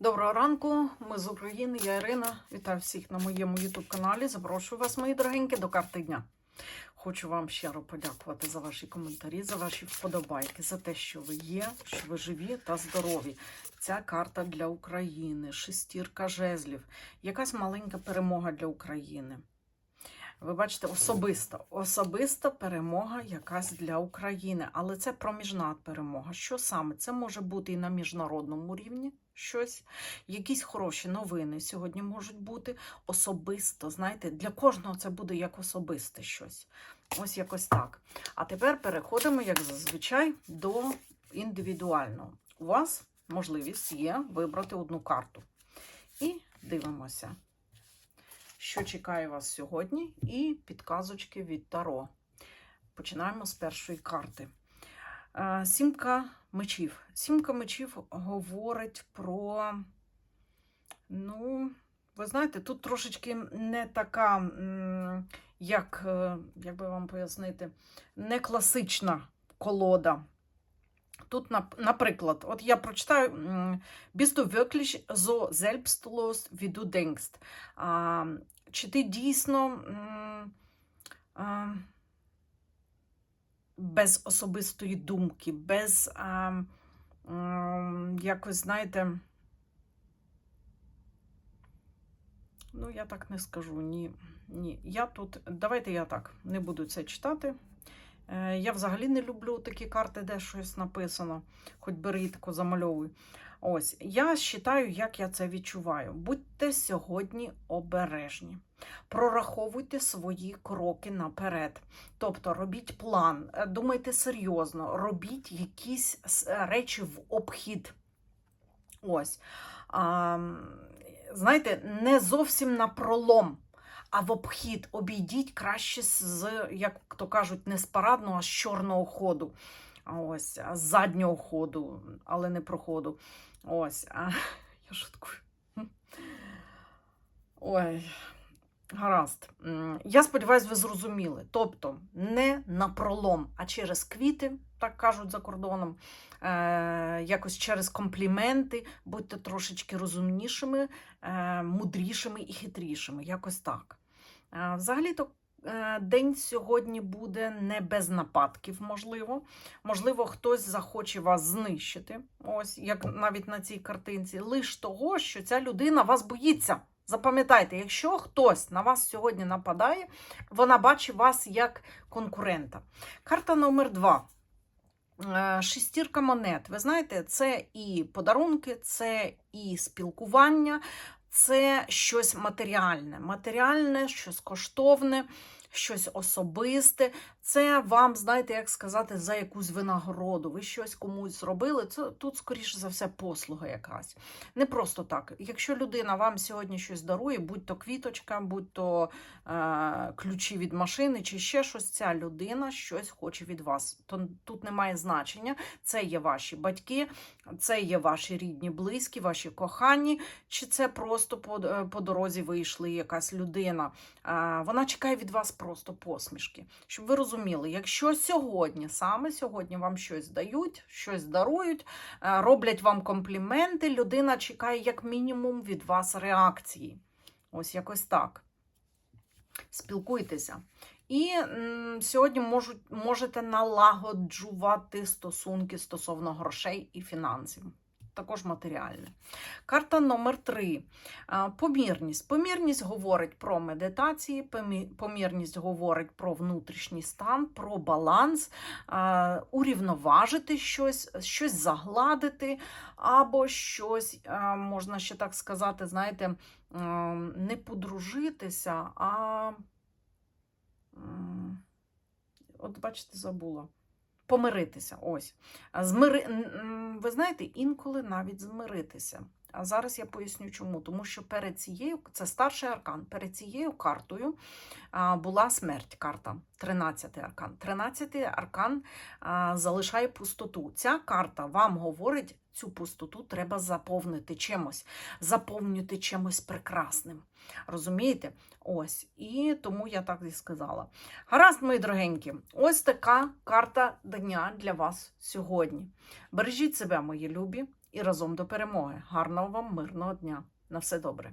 Доброго ранку, ми з України, я Ірина. Вітаю всіх на моєму YouTube каналі. Запрошую вас, мої дорогенькі, до карти дня. Хочу вам щиро подякувати за ваші коментарі, за ваші вподобайки, за те, що ви є, що ви живі та здорові. Ця карта для України, шестірка жезлів, якась маленька перемога для України. Ви бачите, особиста, особиста перемога якась для України, але це проміжна перемога. Що саме? Це може бути і на міжнародному рівні щось, якісь хороші новини сьогодні можуть бути особисто. Знаєте, для кожного це буде як особисте щось. Ось якось так. А тепер переходимо, як зазвичай, до індивідуального. У вас можливість є вибрати одну карту. І дивимося що чекає вас сьогодні, і підказочки від Таро. Починаємо з першої карти. Е, Сімка мечів. Сімка мечів говорить про, ну, ви знаєте, тут трошечки не така, як, е, як би вам пояснити, не класична колода. Тут, наприклад, от я прочитаю Bist du wirklich so selbstlos, wie? Чи ти дійсно без особистої думки, без якось, знаєте, ну, я так не скажу, ні. Ні, я тут, давайте я так не буду це читати. Е, Я взагалі не люблю такі карти, де щось написано, хоч бери і тако замальовуй. Ось, я вважаю, як я це відчуваю. Будьте сьогодні обережні. Прораховуйте свої кроки наперед. Тобто робіть план, е, думайте серйозно, робіть якісь речі в обхід. Ось. А, знаєте, не зовсім на пролом, а в обхід. Обійдіть краще з, як то кажуть, не з парадного, а з чорного ходу. Ось, з заднього ходу, але не проходу. Ось, а, я шуткую. Ой, гаразд. Я сподіваюся, ви зрозуміли. Тобто, не на пролом, а через квіти, так кажуть за кордоном, е, якось через компліменти, будьте трошечки розумнішими, е, мудрішими і хитрішими. Якось так. Е, Взагалі-то день сьогодні буде не без нападків, можливо. Можливо, хтось захоче вас знищити, ось як навіть на цій картинці, лиш того, що ця людина вас боїться. Запам'ятайте, якщо хтось на вас сьогодні нападає, вона бачить вас як конкурента. Карта номер два. Е, Шестірка монет. Ви знаєте, це і подарунки, це і спілкування, це щось матеріальне. Матеріальне, щось коштовне, щось особисте. Це вам, знаєте, як сказати, за якусь винагороду. Ви щось комусь зробили. Це тут, скоріше за все, послуга якась. Не просто так. Якщо людина вам сьогодні щось дарує, будь то квіточка, будь то е, ключі від машини чи ще щось, ця людина щось хоче від вас. То тут немає значення. Це є ваші батьки, це є ваші рідні, близькі, ваші кохані, чи це просто по, е, по дорозі вийшли якась людина. Е, Вона чекає від вас просто посмішки. Щоб ви розуміли, якщо сьогодні, саме сьогодні вам щось дають, щось дарують, е, роблять вам компліменти, людина чекає як мінімум від вас реакції. Ось якось так. Спілкуйтеся. І м, сьогодні можуть, можете налагоджувати стосунки стосовно грошей і фінансів. Також матеріальне. Карта номер три. А, Помірність. Помірність говорить про медитації, помірність говорить про внутрішній стан, про баланс, урівноважити щось, щось загладити, або щось, можна ще так сказати, знаєте, не подружитися, а от бачите, забула. Помиритися. Ось. Змири... Ви знаєте, інколи навіть змиритися. А зараз я поясню чому. Тому що перед цією, це старший аркан, перед цією картою була смерть карта, 13-й аркан. 13-й аркан залишає пустоту. Ця карта вам говорить, цю пустоту треба заповнити чимось, заповнювати чимось прекрасним. Розумієте? Ось. І тому я так і сказала. Гаразд, мої дорогенькі, ось така карта дня для вас сьогодні. Бережіть себе, мої любі, і разом до перемоги. Гарного вам мирного дня. На все добре.